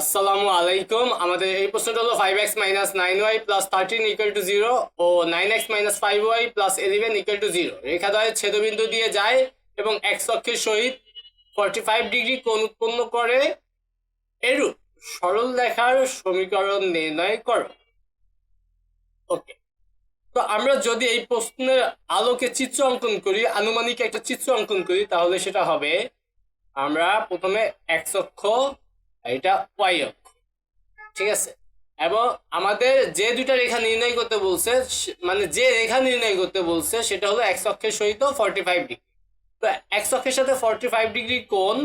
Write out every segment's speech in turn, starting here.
আসসালামু আলাইকুম। আমাদের এই প্রশ্নটা হলো five X minus nine Y plus thirteen equal to zero O nine X minus five Y plus eleven equal to zero রেখাদ্বয়ের ছেদবিন্দু দিয়ে যায় এবং এক্স অক্ষের সহিত ফর্টি ফাইভ ডিগ্রি কোণ উৎপন্ন করে। এরূপ সরল রেখার সমীকরণ নির্ণয় করো। ওকে তো আমরা যদি এই প্রশ্নের আলোকে চিত্র অঙ্কন করি, আনুমানিক একটা চিত্র অঙ্কন করি, তাহলে সেটা হবে, আমরা প্রথমে এক্স অক্ষ এটা ওয়াই অক্ষ ঠিক আছে? এবং আমাদের যে দুইটা রেখা নির্ণয় করতে বলছে মানে যে রেখা নির্ণয় করতে বলছে, সেটা হলো এক্স অক্ষের সহিত ফর্টি ফাইভ ডিগ্রি তো এক্স অক্ষের সাথে ফর্টি ফাইভ ডিগ্রি কোণ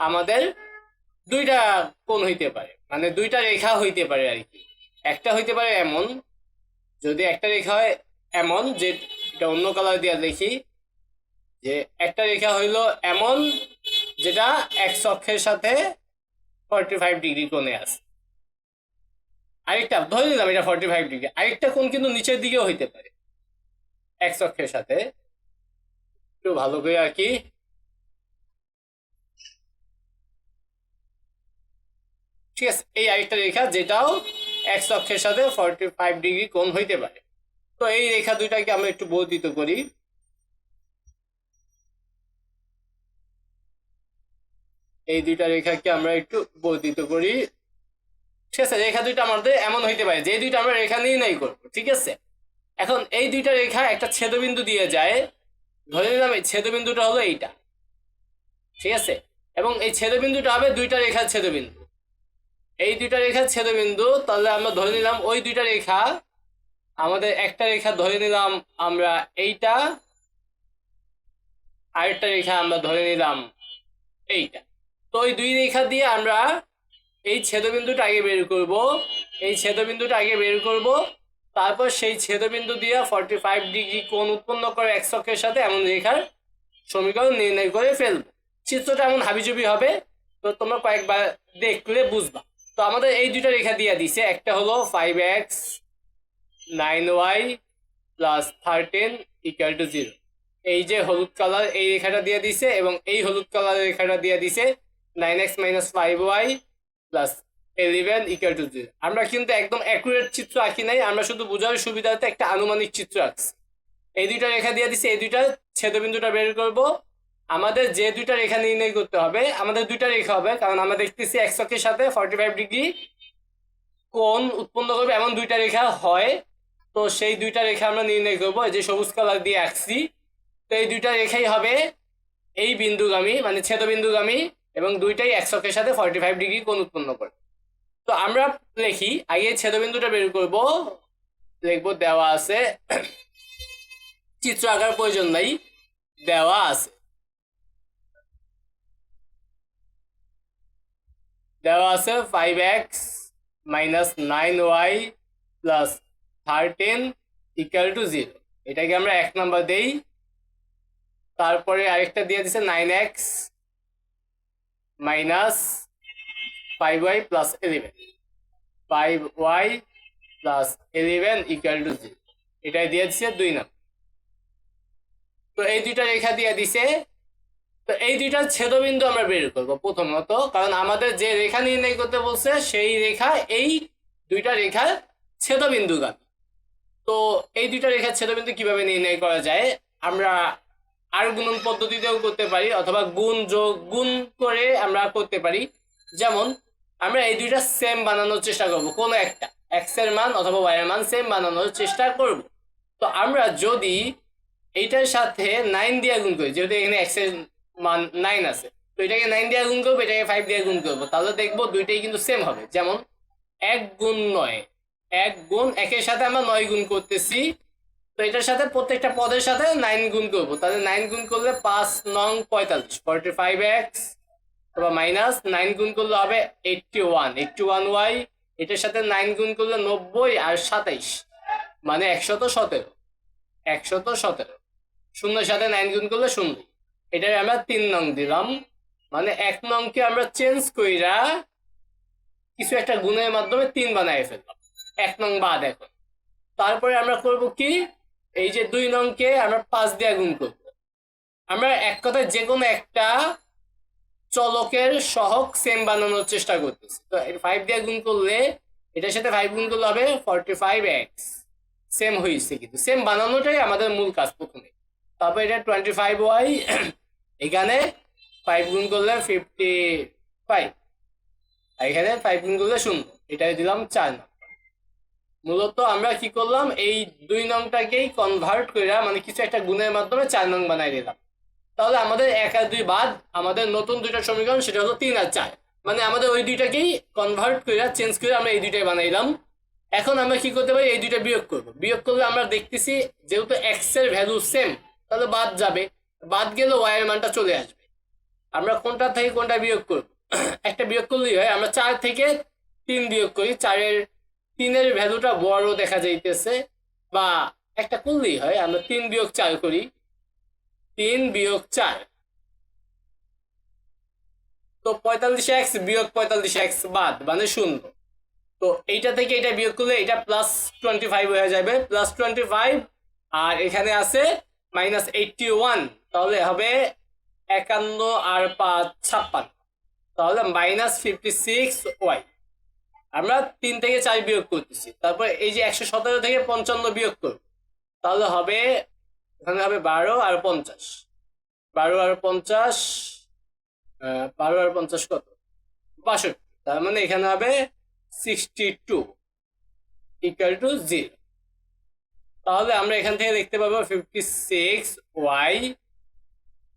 আমাদের দুইটা কোণ হইতে পারে। মানে দুইটা রেখা হইতে পারে আর কি। একটা হইতে পারে এমন, যদি একটা রেখা হয় এমন, যে এটা অন্য কালার দিয়ে দেখি, যে একটা রেখা হইল এমন, যেটা এক্স অক্ষের সাথে ফর্টি ফাইভ ডিগ্রি কোণে আছে। আরেকটা, ধরে নিলাম এটা ফর্টি ফাইভ ডিগ্রি আরেকটা কোণ কিন্তু নিচের দিকেও হইতে পারে। এক্স অক্ষের সাথে। একটু ভালো করে আর কি। ঠিক আছে, এই আরেকটা রেখা যেটাও এক্স অক্ষের সাথে ফর্টি ফাইভ ডিগ্রি কোণ হইতে পারে। তো এই রেখা দুইটাকে আমরা একটু বর্ধিত করি। এই দুইটা রেখাকে আমরা একটু বর্ধিত করি। ঠিক আছে, রেখা দুইটা আমাদের এমন হইতে পারে, যে দুইটা আমরা রেখা নির্ণয় করব, ঠিক আছে? এখন এই দুইটা রেখা একটা ছেদবিন্দু দিয়ে যায়, ধরে নিলাম এই ছেদবিন্দুটা হলো এইটা, ঠিক আছে? এবং এই ছেদবিন্দুটা হবে দুইটা রেখার ছেদবিন্দু। এই দুইটা রেখার ছেদবিন্দু, তাহলে আমরা ধরে নিলাম ওই দুইটা রেখা, আমাদের একটা রেখা ধরে নিলাম আমরা এইটা, আরেকটা রেখা আমরা ধরে নিলাম এইটা। তো ওই দুই রেখা দিয়ে আমরা এই ছেদবিন্দুটা আগে বের করব। এই ছেদবিন্দুটা আগে বের করব। তারপর সেই ছেদবিন্দু দিয়ে ফর্টি ফাইভ ডিগ্রি কোণ উৎপন্ন করে এক অক্ষের সাথে এমন রেখার সমীকরণ নির্ণয় করে ফেলব। চিত্রটা এমন হাবিজুবি হবে, তো তোমরা কয়েকবার দেখলে বুঝবা। তো আমাদের এই দুইটা রেখা দিয়ে দিছে, একটা হলো five X nine Y plus thirteen equal to zero এই যে হলুদ কালার এই রেখাটা দিয়ে দিছে এবং এই হলুদ কালার রেখাটা দিয়ে দিছে nine X minus five Y plus eleven equal to zero আমরা কিন্তু একদম অ্যাকুরেট চিত্র আঁকি নাই, আমরা শুধু বোঝার সুবিধার্থে একটা আনুমানিক চিত্র আঁকছি। এই দুইটা রেখা দিয়ে দিছে, এই দুইটা ছেদবিন্দুটা বের করব। আমাদের যে দুইটা রেখা নির্ণয় করতে হবে, আমাদের দুইটা রেখা হবে, কারণ আমরা দেখতেছি এক অক্ষের সাথে ফর্টি ফাইভ ডিগ্রি কোণ উৎপন্ন করবে, এমন দুইটা রেখা হয়। তো সেই দুইটা রেখা আমরা নির্ণয় করব যে সবুজ কালার দিয়ে আঁকছি। তো এই দুইটা রেখাই হবে এই বিন্দুগামী মানে ছেদবিন্দুগামী এবং দুইটাই এক অক্ষের সাথে ফর্টি ফাইভ ডিগ্রি কোণ উৎপন্ন করে। তো আমরা লিখি, আগে ছেদবিন্দুটা বের করব, লিখব দেওয়া আছে, চিত্র আঁকার প্রয়োজন নাই, দেওয়া আছে। দেওয়া আছে five X minus nine Y plus thirteen equal to zero এটাকে আমরা এক নাম্বার দেই, তারপরে আরেকটা দিয়ে দিছে nine X minus five Y plus eleven five Y plus eleven equal to zero এটাই দিয়ে দিছে দুই নাম্বার। তো এই দুইটা রেখা দিয়ে দিছে। তো এই দুইটা ছেদবিন্দু আমরা বের করব প্রথমত, কারণ আমাদের যে রেখা নির্ণয় করতে বলছে, সেই রেখা এই দুইটা রেখার ছেদবিন্দুগামী। তো এই দুইটা রেখার ছেদবিন্দু কীভাবে নির্ণয় করা যায়? আমরা আর গুণন পদ্ধতিতেও করতে পারি, অথবা গুণ যোগ, গুণ করে আমরা করতে পারি। যেমন, আমরা এই দুইটা সেম বানানোর চেষ্টা করব, কোনো একটা। এক্সের মান অথবা ওয়াই এর মান সেম বানানোর চেষ্টা করব। তো আমরা যদি এইটার সাথে নাইন দিয়ে গুণ করি, যেহেতু এখানে এক্সের মান নাইন আছে, তো এটাকে নাইন দিয়ে গুণ করব, এটাকে ফাইভ দিয়ে গুণ করব, তাহলে দেখব দুইটাই কিন্তু সেম হবে। যেমন, এক গুণ নয়, এক গুণ একের সাথে আমরা নয় গুণ করতেছি তো এটার সাথে প্রত্যেকটা পদের সাথে নাইন গুণ করব। তাহলে নাইন গুণ করলে পাঁচ নং পঁয়তাল্লিশ ফর্টি ফাইভ এক্স অথবা মাইনাস নাইন গুণ করলে হবে eighty one eighty one Y এটার সাথে নাইন গুণ করলে নব্বই আর সাতাইশ মানে একশত সতেরো একশত সতেরো, শূন্যের সাথে নাইন গুণ করলে শূন্য, এটাই আমরা তিন নং দিলাম মানে এক নংকে আমরা চেঞ্জ কইরা কিছু একটা গুণের মাধ্যমে তিন বানায় ফেললাম, এক নং বাদ এখন। তারপরে আমরা করব কি? এই যে দুই নংকে আমরা পাঁচ দিয়ে গুণ করব। আমরা এক কথায় যে কোনো একটা চলকের সহক সেম বানানোর চেষ্টা করতেছি। তো ফাইভ দিয়ে গুণ করলে এটার সাথে ফাইভ গুণ করলে হবে ফর্টি ফাইভ এক্স সেম হয়েছে কিন্তু। সেম বানানোটাই আমাদের মূল কাজ প্রথমে। তারপর এটা টোয়েন্টি ফাইভ ওয়াই এখানে ফাইভ গুণ করলে ফিফটি ফাইভ আর এখানে ফাইভ গুণ করলে শূন্য। এটাই দিলাম চার নং। মূলত আমরা কি করলাম, এই দুই নংটাকেই কনভার্ট করে মানে কিছু একটা গুণের মাধ্যমে চার নং বানাই দিলাম। তাহলে আমাদের এক আর দুই বাদ, আমাদের নতুন দুইটা সমীকরণ সেটা হলো তিন আর চার। মানে আমাদের ওই দুইটাকেই কনভার্ট করে চেঞ্জ করে আমরা এই দুইটাই বানাইলাম এখন আমরা কি করতে পারি, এই দুইটা বিয়োগ করব। বিয়োগ করলে আমরা দেখতেছি যেহেতু এক্সের ভ্যালু সেম তাহলে বাদ যাবে। বাদ গেলে ওয়াই এর মানটা চলে আসবে। আমরা কোনটা থেকে কোনটা বিয়োগ করব? একটা বিয়োগ করলেই হয়, আমরা চার থেকে তিন বিয়োগ করি, চারের তিনের ভ্যালুটা বড় দেখা যাইতেছে, বা একটা করলেই হয়, আমরা তিন বিয়োগ চার করি। তিন বিয়োগ চার। তো পঁয়তাল্লিশ এক্স বিয়োগ পঁয়তাল্লিশ এক্স বাদ মানে শূন্য। তো এইটা থেকে এটা বিয়োগ করলে এটা প্লাস টোয়েন্টি ফাইভ হয়ে যাবে প্লাস টোয়েন্টি ফাইভ আর এখানে আছে মাইনাস এইটটি ওয়ান তাহলে হবে একান্ন আর পাঁচ, ছাপ্পান্ন। তাহলে মাইনাস ফিফটি সিক্স ওয়াই আমরা তিন থেকে চার বিয়োগ করতেছি। তারপর এই যে একশো সতেরো থেকে পঞ্চান্ন বিয়োগ করব, তাহলে হবে, এখানে হবে বারো আর পঞ্চাশ। বারো আর পঞ্চাশ বারো আর পঞ্চাশ কত? বাষট্টি। তার মানে এখানে হবে sixty two equal to zero তাহলে আমরা এখান থেকে দেখতে পাবো fifty six Y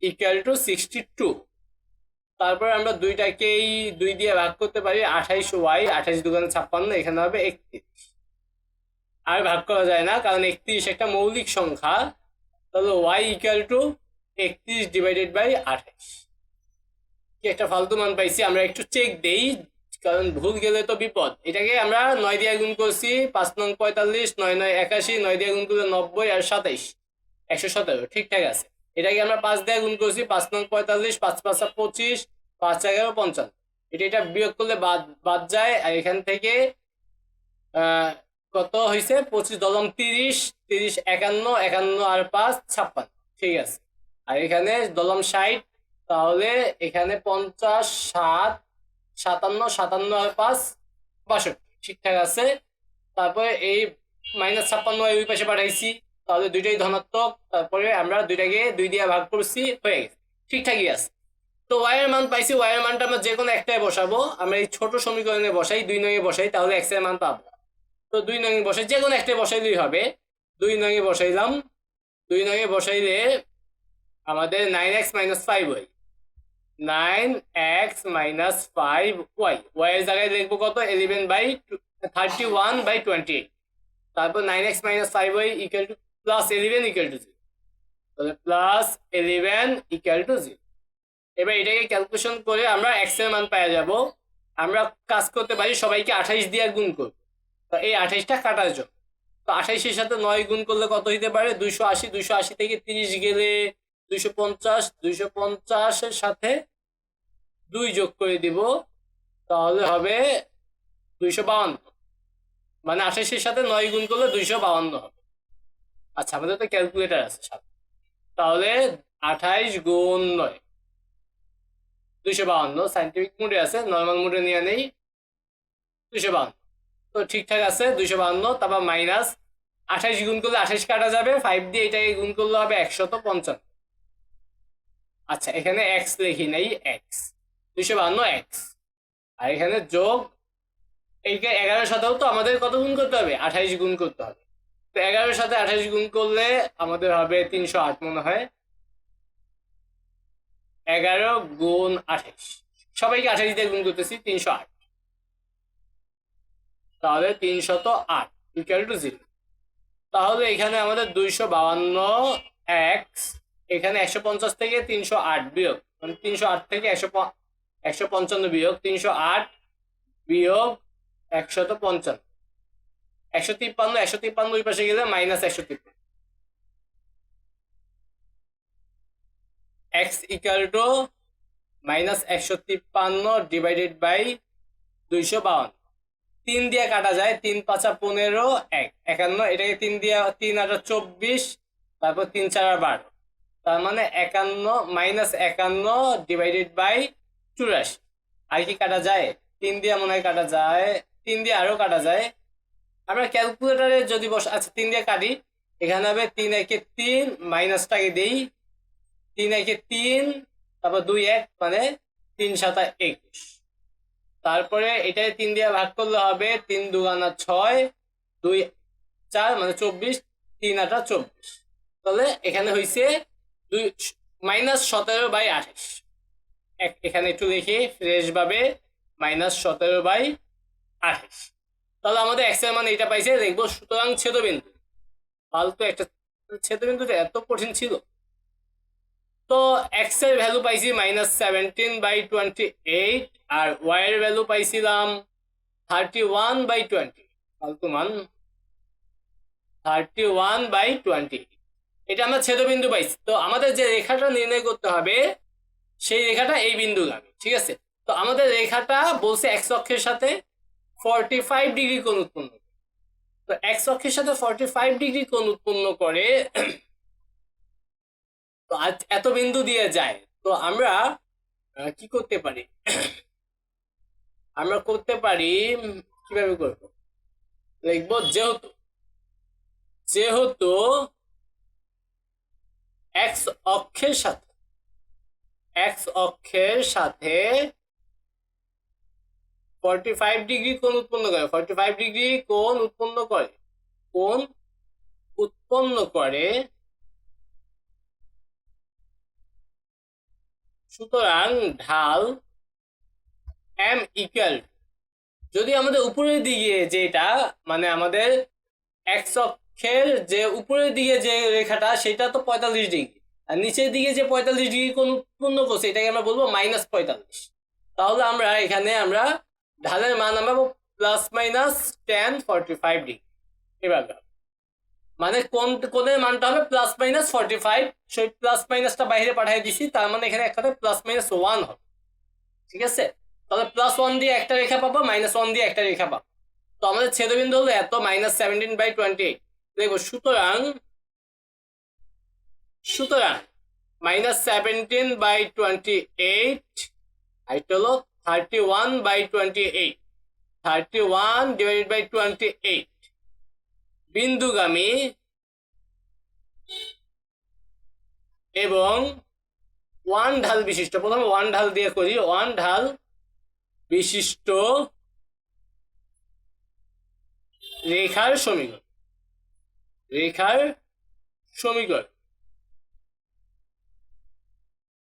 equal to sixty two তারপর আমরা দুইটাকেই দুই দিয়ে ভাগ করতে পারি, আঠাইশ ওয়াই, আঠাইশ দোকানে ছাপ্পান্ন, এখানে হবে একত্রিশ। আর ভাগ করা যায় না, কারণ একত্রিশ একটা মৌলিক সংখ্যা, তাহলে ওয়াই ইকুয়াল টু একত্রিশ ডিভাইডেড বাই আঠাইশ। কি একটা ফালতু মান পাইছি, আমরা একটু চেক দেই, কারণ ভুল গেলে তো বিপদ। এটাকে আমরা নয় দিয়ে গুণ করছি, পাঁচ নং পঁয়তাল্লিশ, নয় নয় একাশি, নয় দিয়ে গুণ করলে নব্বই আর সাতাইশ, একশো সতেরো, ঠিকঠাক আছে। এটাকে আমরা পাঁচ দিয়ে গুণ করছি, পাঁচ নং পঁয়তাল্লিশ, পাঁচ পাঁচ পঁচিশ, পাঁচ এগারো পঞ্চান্ন। এটা এটা বিয়োগ করলে বাদ বাদ যায়, আর এখান থেকে কত হয়েছে? পঁচিশ দলম তিরিশ তিরিশ একান্ন একান্ন আর পাঁচ ছাপ্পান্ন। ঠিক আছে। আর এখানে দলম ষাট, তাহলে এখানে পঞ্চাশ, সাত, সাতান্ন সাতান্ন আর পাঁচ, বাষট্টি। ঠিকঠাক আছে। তারপরে এই মাইনাস ছাপ্পান্ন ওই পাশে পাঠাইছি। তাহলে দুইটাই ধনাত্মক, তারপরে আমরা দুইটাকে দুই দিয়ে ভাগ করছি, হয়ে গেছে। ঠিকঠাকই আছে। তো ওয়াই এর মান পাইছি ওয়াই এর মানটা আমরা যে কোনো একটাই বসাবো। আমরা এই ছোট সমীকরণে বসাই, দুই নঙে বসাই, তাহলে এক্সের মান পাবো। তো দুই নঙে বসাই যে কোনো একটাই বসাইলেই হবে। দুই নঙে বসাইলাম। দুই নঙে বসাইলে আমাদের nine X minus five Y nine X minus five Y Y এর জায়গায় লিখব কত? Eleven by thirty one by twenty eight তারপর nine X minus five Y equal to plus eleven equal to zero তাহলে plus eleven equal to zero এবার এটাকে calculation করে আমরা এক্সের মান পাওয়া যাব। আমরা কাজ করতে পারি সবাইকে আঠাইশ দিয়ে গুণ করব। তো এই আঠাইশটা কাটার জন্য। তো আঠাইশের সাথে নয় গুণ করলে কত হইতে পারে? দুইশো আশি। দুইশো আশি থেকে তিরিশ গেলে দুইশো পঞ্চাশ। দুইশো পঞ্চাশের সাথে দুই যোগ করে দিব, তাহলে হবে দুইশো বাউন্ন। মানে আঠাইশের সাথে নয় গুণ করলে দুইশো বাউন্ন হবে। আচ্ছা আমাদের তো ক্যালকুলেটার আছে সাথে তাহলে আঠাইশ গুণ নয়, দুইশো বাউন্ন সাইন্টিফিক মোডে আছে নর্মাল মুডে নিয়ে নেই, দুইশো বাউন্ন তো ঠিকঠাক আছে, দুইশো বাউন্ন তারপর মাইনাস আঠাইশ গুণ করলে আঠাইশ কাটা যাবে ফাইভ দিয়ে এটাকে গুণ করলে হবে একশত পঞ্চান্ন। আচ্ছা এখানে এক্স লিখি নেই এক্স দুইশো বাউন্ন এক্স আর এখানে যোগ এইকে এগারো সাথেও তো আমাদের কত গুণ করতে হবে? আঠাইশ গুণ করতে হবে। তো এগারোর সাথে আঠাশ গুণ করলে আমাদের হবে তিনশো আট মনে হয়। এগারো গুণ আঠাশ। সবাইকে আঠাইশ দিয়ে গুণ করতেছি, তিনশো আট। তাহলে তিনশত আট ইকুয়াল টু জিরো তাহলে এখানে আমাদের দুইশো বাউান্ন এক্স এখানে একশো পঞ্চাশ থেকে তিনশো আট বিয়োগ। মানে তিনশো আট থেকে একশো একশো পঞ্চান্ন বিয়োগ। তিনশো আট বিয়োগ একশত পঞ্চান্ন। একশো তিপ্পান্ন একশো তিপ্পান্ন ওই পাশে গেলে মাইনাস একশো তিপ্পান্ন। এক্স ইকুয়াল টু মাইনাস একশো তিপ্পান্ন ডিভাইডেড বাই দুইশো বাউন্ন। তিন দিয়ে কাটা যায়, তিন পাঁচা পনেরো, এক। একান্ন, এটাকে তিন দিয়ে, তিন আটা চব্বিশ, তারপর তিন চার বারো। তার মানে একান্ন মাইনাস একান্ন ডিভাইডেড বাই চুরাশি। আর কি কাটা যায়? তিন দিয়ে মনে হয় কাটা যায়, তিন দিয়ে আরও কাটা যায় আমরা ক্যালকুলেটারে যদি বস আচ্ছা তিন দিয়ে কাটি, এখানে হবে তিন একে তিন মাইনাসটাকে দেই, তিন একে তিন, তারপর দুই এক মানে তিন সাতা একুশ। তারপরে এটাই তিন দিয়ে ভাগ করলে হবে তিন দুগানা ছয়, দুই চার মানে চব্বিশ, তিন আটা চব্বিশ। তাহলে এখানে হয়েছে দুই, মাইনাস সতেরো বাই আঠাশ। এখানে একটু লিখি ফ্রেশ ভাবে মাইনাস সতেরো বাই আঠাশ। তাহলে আমাদের এক্সের মানে এটা পাইছে, দেখব সুতরাং ছেদবিন্দু। ফালতু একটা ছেদবিন্দুটা এত কঠিন ছিল। তো এক্সের ভ্যালু পাইছি minus seventeen by twenty eight R Y এর ভ্যালু পাইছিলাম থার্টি ওয়ান বাই টোয়েন্টি ফালতু মান। থার্টি ওয়ান বাই টোয়েন্টি এটা আমরা ছেদবিন্দু পাইছি। তো আমাদের যে রেখাটা নির্ণয় করতে হবে, সেই রেখাটা এই বিন্দু গামী ঠিক আছে? তো আমাদের রেখাটা বলছে এক্স অক্ষের সাথে ফর্টি ফাইভ ডিগ্রি কোণ উৎপন্ন। তো এক্স অক্ষের সাথে ফর্টি ফাইভ ডিগ্রি কোণ উৎপন্ন করে, তো এত বিন্দু দিয়ে যায়, তো আমরা কি করতে পারি আমরা করতে পারি, কীভাবে করব লিখব যেহেতু যেহেতু এক্স অক্ষের সাথে এক্স অক্ষের সাথে ফর্টি ফাইভ ডিগ্রি কোণ উৎপন্ন করে? ফর্টি ফাইভ ডিগ্রি কোণ উৎপন্ন করে? কোণ উৎপন্ন করে সুতরাং ঢাল এম ইকুয়াল যদি আমাদের উপরের দিকে যেটা মানে আমাদের এক্স অক্ষের যে উপরের দিকে যে রেখাটা, সেটা তো পঁয়তাল্লিশ ডিগ্রি আর নিচের দিকে যে পঁয়তাল্লিশ ডিগ্রি কোণ উৎপন্ন করছে, এটাকে আমরা বলব মাইনাস পঁয়তাল্লিশ। তাহলে আমরা এখানে আমরা ঢালের মান আমরা plus minus ten forty five degree হবে। মানে কোন কোণের মানটা হবে প্লাস মাইনাস ফর্টি ফাইভ সেই প্লাস মাইনাসটা বাইরে পাঠিয়ে দিছি, তার মানে এখানে একটা প্লাস মাইনাস ওয়ান হবে। ঠিক আছে? তাহলে প্লাস ওয়ান দিয়ে একটা রেখা পাবো মাইনাস ওয়ান দিয়ে একটা রেখা পাবো। তো আমাদের ছেদবিন্দু হলো এত minus seventeen by twenty eight দেখব, সুতরাং সুতরাং minus seventeen by twenty eight এটা হলো thirty one by twenty eight thirty one divided by twenty eight বিন্দুগামী এবং ওয়ান ঢাল বিশিষ্ট প্রথমে ওয়ান ঢাল দিয়ে করি। ওয়ান ঢাল বিশিষ্ট রেখার সমীকরণ। রেখার সমীকরণ।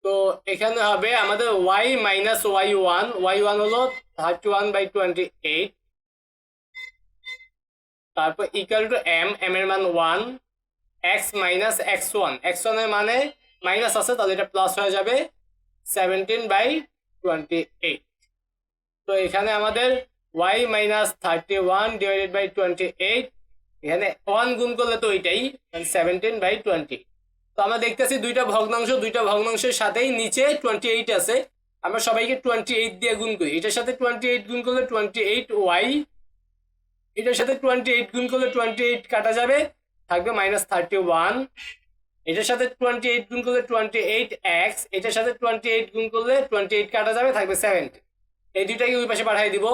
তো এখানে হবে আমাদের Y minus Y one Y one হলো thirty one by twenty eight তারপর ইকুয়াল টু এম এম এর মান one X minus X one X ওয়ানের মানে মাইনাস আছে, তাহলে এটা প্লাস হয়ে যাবে সেভেন্টিন বাই টোয়েন্টি এইট তো এখানে আমাদের Y minus thirty one divided by twenty eight এখানে ওয়ান গুণ করলে তো ওইটাই সেভেন্টিন বাই টোয়েন্টি আমরা দেখতেছি দুইটা ভগ্নাংশ, দুইটা ভগ্নাংশের সাথেই নিচে টোয়েন্টি এইট আছে। আমরা সবাইকে টোয়েন্টি এইট দিয়ে গুণ করি। এটার সাথে টোয়েন্টি এইট গুণ করলে টোয়েন্টি এইট ওয়াই এটার সাথে টোয়েন্টি এইট গুণ করলে টোয়েন্টি এইট কাটা যাবে, থাকবে মাইনাস থার্টি ওয়ান এটার সাথে টোয়েন্টি এইট গুণ করলে টোয়েন্টি এইট এক্স এটার সাথে টোয়েন্টি এইট গুণ করলে টোয়েন্টি এইট কাটা যাবে, থাকবে সেভেন্টি এই দুইটাকে ওই পাশে পাঠিয়ে দিব।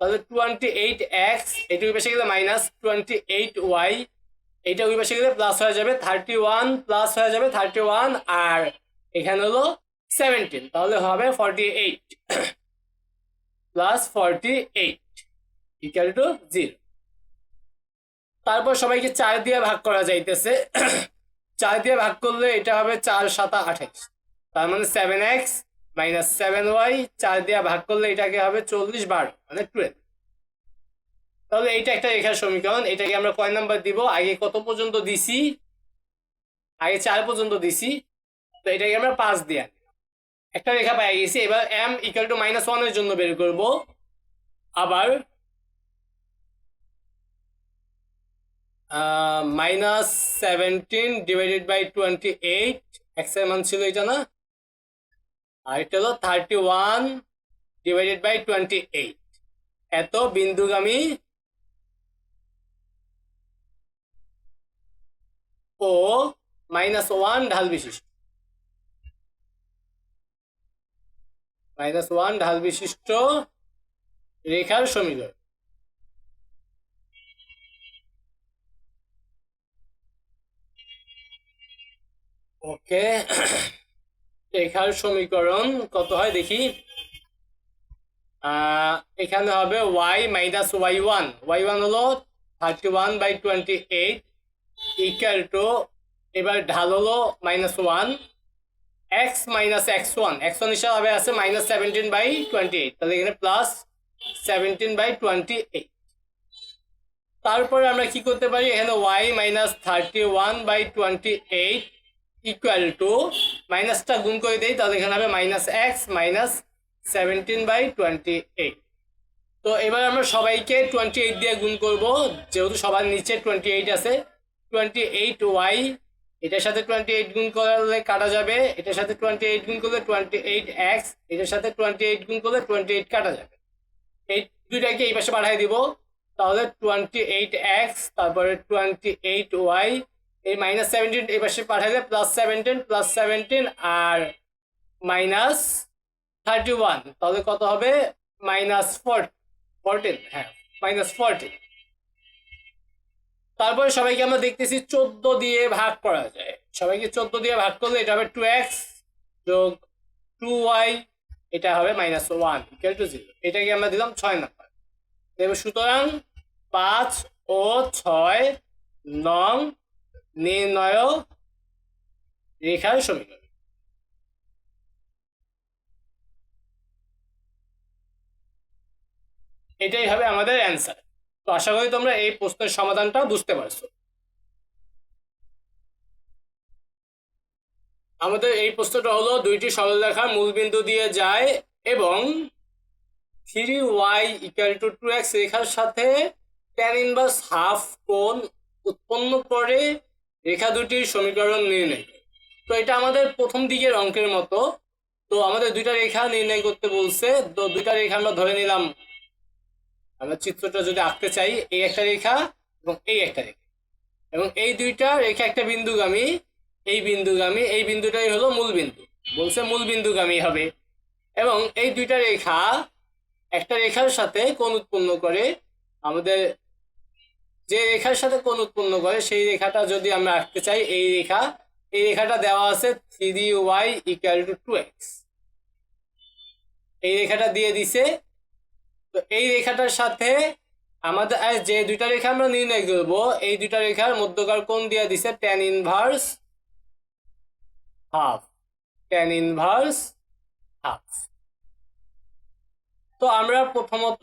তাহলে টোয়েন্টি এইট এক্স এটা ওই পাশে গেলে মাইনাস টোয়েন্টি এইট ওয়াই এটা ওই পাশে গেলে প্লাস হয়ে যাবে থার্টি ওয়ান প্লাস হয়ে যাবে থার্টি ওয়ান আর এখানে হলো সেভেন্টিন তাহলে হবে forty eight plus forty eight equal to zero তারপর সবাইকে চার দিয়ে ভাগ করা যাইতেছে। চার দিয়ে ভাগ করলে এটা হবে চার সাতা আঠাইশ। তার মানে seven X minus seven Y চার দিয়ে ভাগ করলে এটাকে হবে চল্লিশ বারো মানে টুয়েলভ তাহলে এইটা একটা রেখার সমীকরণ, এটাকে আমরা কয় নাম্বার দিব? আগে কত পর্যন্ত দিছি? আগে চার পর্যন্ত দিছি। তো এটাকে আমরা পাঁচ দিয়ে। একটা রেখা পাই গেছি, এবার এম ইকুয়াল টু মাইনাস ওয়ানের জন্য বের করব। আবার minus seventeen divided by twenty eight এক্সের মান ছিল এটা না? আর এটা হলো thirty one divided by twenty eight এত বিন্দুগামী ও মাইনাস ওয়ান ঢাল বিশিষ্ট। মাইনাস ওয়ান ঢাল বিশিষ্ট রেখার সমীকরণ। ওকে, রেখার সমীকরণ কত হয় দেখি? এখানে হবে Y minus Y one Y one হলো thirty one by twenty eight equal to এবার ঢাল হলো minus one X minus X one X one হিসাবে আছে minus seventeen by twenty eight তাহলে এখানে plus seventeen by twenty eight তারপরে আমরা কি করতে পারি? এখানে Y minus thirty one by twenty eight equal to মাইনাসটা গুণ করে দেই, তাহলে এখানে হবে minus X minus seventeen by twenty eight তো এবার আমরা সবাইকে টোয়েন্টি এইট দিয়ে গুণ করব, যেহেতু সবার নিচে টোয়েন্টি এইট আছে টোয়েন্টি এইট ওয়াই এটার সাথে টোয়েন্টি এইট গুণ করলে কাটা যাবে, এটার সাথে টোয়েন্টি এইট গুণ করলে টোয়েন্টি এইট এক্স এটার সাথে টোয়েন্টি এইট গুণ করলে টোয়েন্টি এইট কাটা যাবে। এই দুইটাকে এই পাশে পাঠিয়ে দিব, তাহলে টোয়েন্টি এইট এক্স তারপরে টোয়েন্টি এইট ওয়াই এই মাইনাস সেভেন্টিন এই পাশে পাঠাইলে প্লাস সেভেন্টিন প্লাস সেভেন্টিন আর মাইনাস থার্টি ওয়ান তাহলে কত হবে? মাইনাস ফোর ফোরটিন হ্যাঁ মাইনাস ফোরটিন তারপরে সবাইকে আমরা দেখতেছি চোদ্দ দিয়ে ভাগ করা যায়। সবাইকে চোদ্দ দিয়ে ভাগ করলে এটা হবে টু এক্স যোগ টু ওয়াই এটা হবে minus one equal to zero এটাকে আমরা দিলাম ছয় নাম্বার এবার সুতরাং পাঁচ ও ছয় নং নির্ণয় রেখার সমীকরণ। এটাই হবে আমাদের অ্যান্সার তো আশা করি তোমরা এই প্রশ্নের সমাধানটা বুঝতে পারছ। আমাদের এই প্রশ্নটা হলো, দুইটি সরলরেখার মূলবিন্দু দিয়ে যায় এবং three Y equal to two X রেখার সাথে ট্যান ইনভার্স হাফ কোণ উৎপন্ন করে রেখা দুটির সমীকরণ নির্ণয়। তো এটা আমাদের প্রথম দিকের অঙ্কের মতো। তো আমাদের দুইটা রেখা নির্ণয় করতে বলছে। তো দুইটা রেখা আমরা ধরে নিলাম আমরা চিত্রটা যদি আঁকতে চাই, এই একটা রেখা এবং এই একটা রেখা। এবং এই দুইটা রেখা একটা বিন্দুগামী, এই বিন্দুগামী, এই বিন্দুটাই হলো মূল বিন্দু। বলছে মূল বিন্দুগামী হবে। এবং এই দুইটা রেখা একটা রেখার সাথে কোন উৎপন্ন করে, আমাদের যে রেখার সাথে কোন উৎপন্ন করে, সেই রেখাটা যদি আমরা আঁকতে চাই, এই রেখা, এই রেখাটা দেওয়া আছে three Y equal to two X. এই রেখাটা দিয়ে দিছে তো এই রেখাটার সাথে আমাদের যে দুইটা রেখা আমরা নির্ণয় করব, এই দুইটা রেখার মধ্যকার কোণ দিয়ে দিছে tan inverse half tan inverse half তো আমরা প্রথমত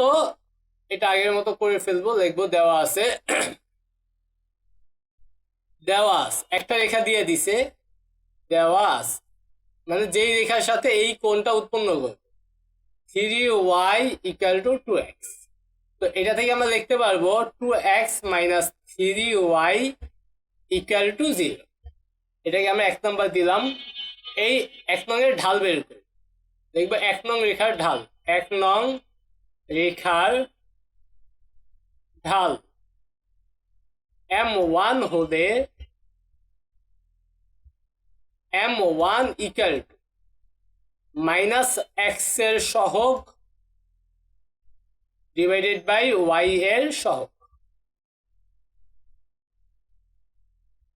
এটা আগের মতো করে ফেলব, লিখব দেওয়া আছে। দেওয়া একটা রেখা দিয়ে দিছে, দেওয়া মানে যেই রেখার সাথে এই কোণটা উৎপন্ন করবে। Three Y equal to two X তো এটা থেকে আমরা লিখতে পারব two X minus three Y equal to zero এটাকে আমরা এক নম্বর দিলাম। এই এক নংয়ের ঢাল বের করি। দেখব এক নং রেখার ঢাল। এক নং রেখার ঢাল। এম ওয়ান হলে M one equal to minus এক্সের সহগ ডিভাইডেড বাই ওয়াই এর সহগ।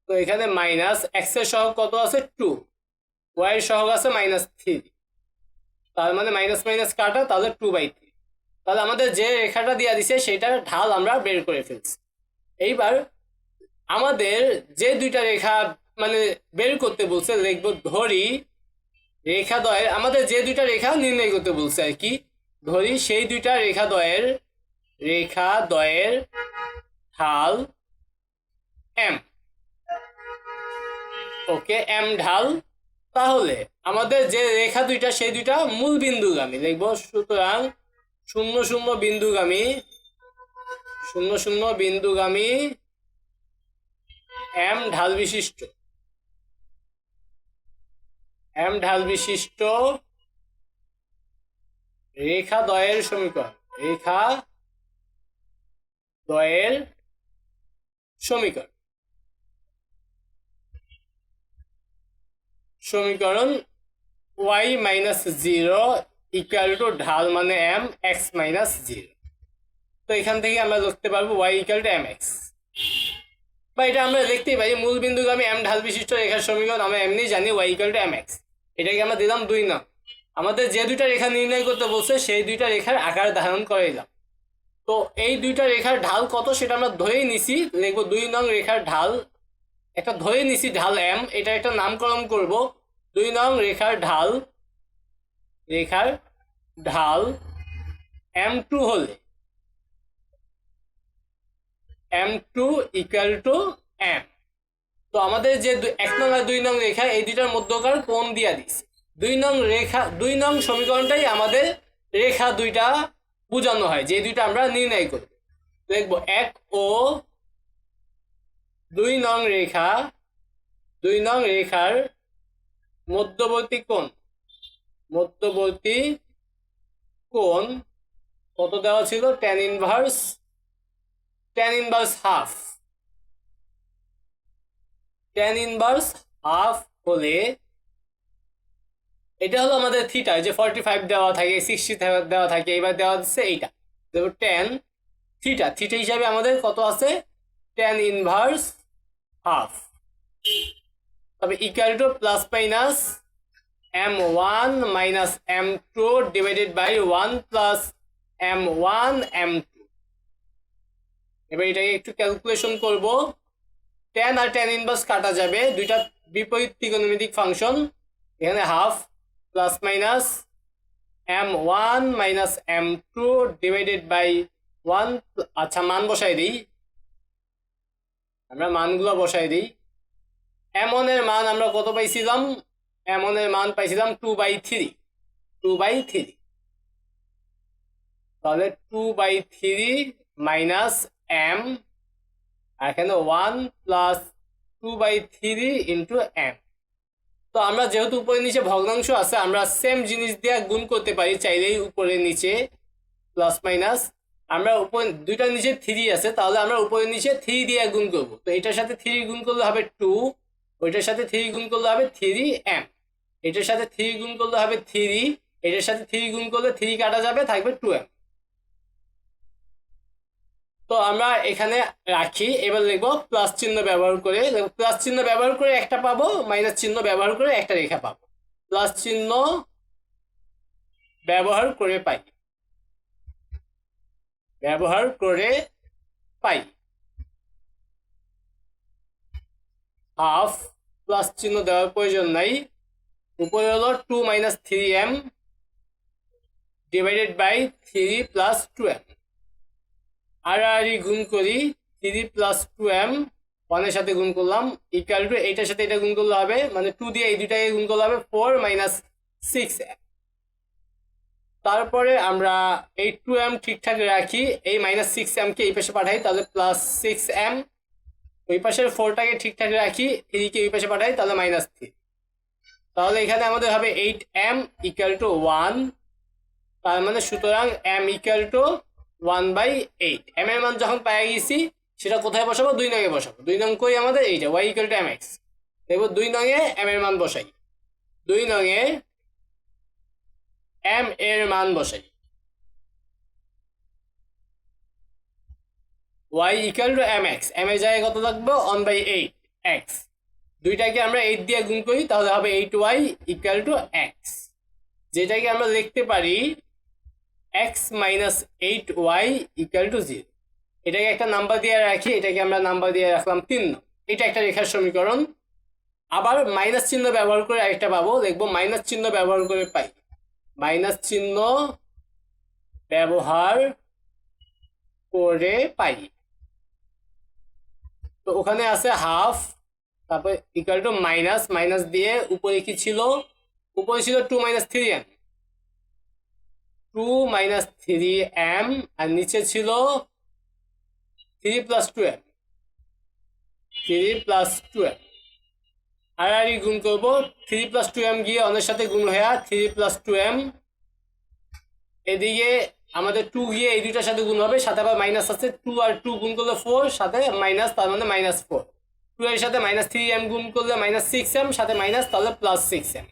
তো এখানে মাইনাস এক্সের সহগ কত আছে? টু ওয়াই এর সহগ আছে মাইনাস থ্রি তার মানে মাইনাস মাইনাস কাটা, তাহলে টু বাই থ্রি তাহলে আমাদের যে রেখাটা দিয়ে দিছে, সেটার ঢাল আমরা বের করে ফেলছি। এইবার আমাদের যে দুইটা রেখা মানে বের করতে বলছে, লিখব ধরি রেখা দ্বয়ের আমাদের যে দুইটা রেখা নির্ণয় করতে বলছে আর কি, ধরি সেই দুইটা রেখা দ্বয়ের রেখা দ্বয়ের ঢাল এম ওকে এম ঢাল। তাহলে আমাদের যে রেখা দুইটা, সেই দুইটা মূল বিন্দুগামী। লিখব সুতরাং শূন্য শূন্য বিন্দুগামী, শূন্য শূন্য বিন্দুগামী এম ঢাল বিশিষ্ট। এম ঢাল বিশিষ্ট রেখা দ্বয়ের সমীকরণ। রেখা দ্বয়ের সমীকরণ। সমীকরণ Y minus zero equal to ঢাল মানে এম এক্স মাইনাস জিরো তো এখান থেকে আমরা লিখতে পারব Y equal to M X বা এটা আমরা দেখতেই পাই মূল বিন্দুগামী এম ঢাল বিশিষ্ট রেখার সমীকরণ, আমরা এমনি জানি Y equal to M X এটাকে আমরা দিলাম দুই নাম আমাদের যে দুইটা রেখা নির্ণয় করতে বলছে, সেই দুইটা রেখার আকার ধারণ করে দিলাম তো এই দুইটা রেখার ঢাল কত সেটা আমরা ধরেই নিছি। লিখব দুই নং রেখার ঢাল। একটা ধরে নিছি ঢাল এম এটা একটা নামকরণ করব। দুই নং রেখার ঢাল রেখার ঢাল এম টু হলে। M two equal to M তো আমাদের যে এক নং আর দুই নং রেখা, এই দুইটার মধ্যকার কোণ দিয়া দিছে দুই নং রেখা, দুই নং সমীকরণটাই আমাদের রেখা দুইটা বোঝানো হয়, যে দুইটা আমরা নির্ণয় করি। দেখব, এক ও দুই নং রেখা, দুই নং রেখার মধ্যবর্তী কোণ মধ্যবর্তী কোণ কত দেওয়া ছিল? Tan inverse tan inverse half tan inverse half হলে এটা হলো আমাদের থিটা যে ফর্টি ফাইভ দেওয়া থাকে সিক্সটি দেওয়া থাকে এবার দেওয়া হচ্ছে এইটা। দেখো টেন থিটা থিটা হিসাবে আমাদের কত আছে? টেন ইনভার্স হাফ তবে equal to plus minus M one minus M two divided by one plus M one M two এবার এটাকে একটু ক্যালকুলেশন করব। টেন আর টেন ইনভার্স কাটা যাবে। দুইটা বিপরীত ত্রিকোণমিতিক ফাংশন এখানে half plus minus M one minus M two divided by one আচ্ছা মান বসাই দিই। আমরা মানগুলো বসাই দিই। এমন এর মান আমরা কত পাইছিলাম? এমন এর মান পাইছিলাম two by three two by three তাহলে two by three minus M আর এখানে one plus two by three into M তো আমরা যেহেতু উপরে নিচে ভগ্নাংশ আছে, আমরা সেম জিনিস দিয়ে গুণ করতে পারি, চাইলেই উপরে নিচে প্লাস মাইনাস আমরা উপর, দুইটা নিচে থ্রি আছে, তাহলে আমরা উপরে নিচে থ্রি দিয়ে গুণ করব। তো এটার সাথে থ্রি গুণ করলে হবে টু ওইটার সাথে থ্রি গুণ করলে হবে থ্রি এম এটার সাথে থ্রি গুণ করলে হবে থ্রি এটার সাথে থ্রি গুণ করলে থ্রি কাটা যাবে, থাকবে টু এম তো আমরা এখানে রাখি। এবার লিখব প্লাস চিহ্ন ব্যবহার করে। প্লাস চিহ্ন ব্যবহার করে একটা পাবো মাইনাস চিহ্ন ব্যবহার করে একটা রেখা পাবো। প্লাস চিহ্ন ব্যবহার করে পাই। ব্যবহার করে পাই। হাফ প্লাস চিহ্ন দেওয়ার প্রয়োজন নাই। উপরে হলো two minus three M divided by three plus two M আর গুণ করি থ্রি প্লাস টু এম ওয়ানের সাথে গুণ করলাম ইকুয়াল টু এইটার সাথে এটা গুণ করলে হবে মানে টু দিয়ে এই দুটাকে গুণ করলে হবে ফোর মাইনাস সিক্স তারপরে আমরা এই টু এম ঠিকঠাক রাখি, এই মাইনাস সিক্স এমকে এই পাশে পাঠাই, তাহলে প্লাস সিক্স এম ওই পাশের ফোরটাকে ঠিকঠাক রাখি, এদিকে ওই পাশে পাঠাই, তাহলে মাইনাস থ্রি তাহলে এখানে আমাদের হবে eight M equal to one তার মানে সুতরাং M equal to one by eight. M এর মান যখন পাই গেছি, সেটা কোথায় বসাবো? দুই নঙে বসাবো। দুই নং কই আমাদের? এইটা Y equal to M X দেখব দুই নঙে এম এর মান বসাই। দুই নঙে এম এর মান বসাই। Y equal to M X M এর জায়গায় কত থাকবে? ওয়ান বাই এইট এক্স দুইটাকে আমরা এইট দিয়ে গুণ করি, তাহলে হবে eight Y equal to X যেটাকে আমরা লিখতে পারি X minus eight Y equal to zero এটাকে একটা নাম্বার দিয়ে রাখি, এটাকে আমরা নাম্বার দিয়ে রাখলাম তিন। এটা একটা রেখার সমীকরণ। আবার মাইনাস চিহ্ন ব্যবহার করে আরেকটা পাবো, দেখব মাইনাস চিহ্ন ব্যবহার করে পাই। মাইনাস চিহ্ন ব্যবহার করে পাই। তো ওখানে আছে হাফ তারপর ইকুয়াল টু মাইনাস মাইনাস দিয়ে উপরে কি ছিল? উপরে ছিল two minus three M two minus three M আর নিচে ছিল three plus two M three plus two M আর আর গুণ করব থ্রি প্লাস টু এম গিয়ে অনেক সাথে গুণ হয়ে থ্রি প্লাস টু এম এদিকে আমাদের টু গিয়ে এই দুইটার সাথে গুণ হবে, সাথে আবার মাইনাস আছে টু আর টু গুণ করলে ফোর সাথে মাইনাস তার মানে মাইনাস ফোর টু এর সাথে মাইনাস থ্রি এম গুণ করলে মাইনাস সিক্স এম সাথে মাইনাস তাহলে প্লাস সিক্স এম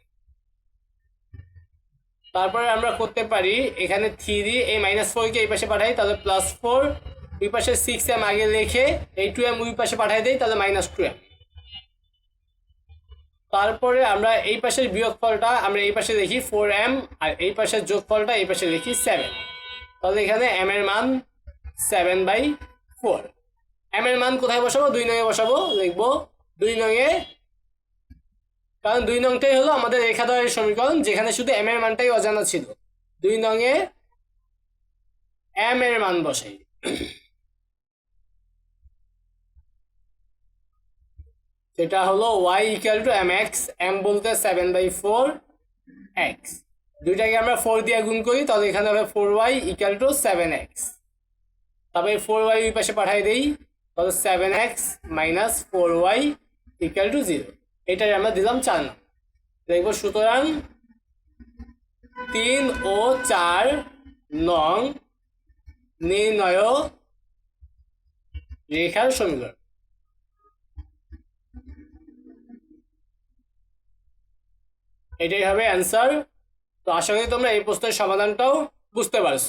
তারপরে আমরা করতে পারি, এখানে থ্রি এই মাইনাস ফোরকে এই পাশে পাঠাই, তাহলে প্লাস ফোর ওই পাশে সিক্স এম আগে লিখে এই টু এম ওই পাশে পাঠাই দিই, তাহলে মাইনাস টু এম তারপরে আমরা এই পাশের বিয়োগ ফলটা আমরা এই পাশে লিখি ফোর এম আর এই পাশের যোগ ফলটা এই পাশে লিখি সেভেন তাহলে এখানে এম এর মান সেভেন বাই ফোর এম এর মান কোথায় বসাবো? দুই নঙে বসাবো, লিখব, দুই নঙে কারণ দুই নংটাই হলো আমাদের রেখাদ্বয়ের সমীকরণ, যেখানে শুধু এম এর মানটাই অজানা ছিল। দুই নঙে এম এর মান বসাই সেটা হলো Y equal to M X M বলতে সেভেন বাই ফোর এক্স দুইটাকে আমরা ফোর দিয়ে গুণ করি, তাহলে এখানে হবে four Y equal to seven X তবে ফোর ওয়াই ওই পাশে পাঠাই দেই, তাহলে seven X minus four Y equal to zero এটাই আমরা দিলাম চার দেখব সুতরাং তিন ও চার নং নির্ণয় রেখার সমীকরণ। এটাই হবে অ্যান্সার তো আশা করি তোমরা এই প্রশ্নের সমাধানটাও বুঝতে পারছ।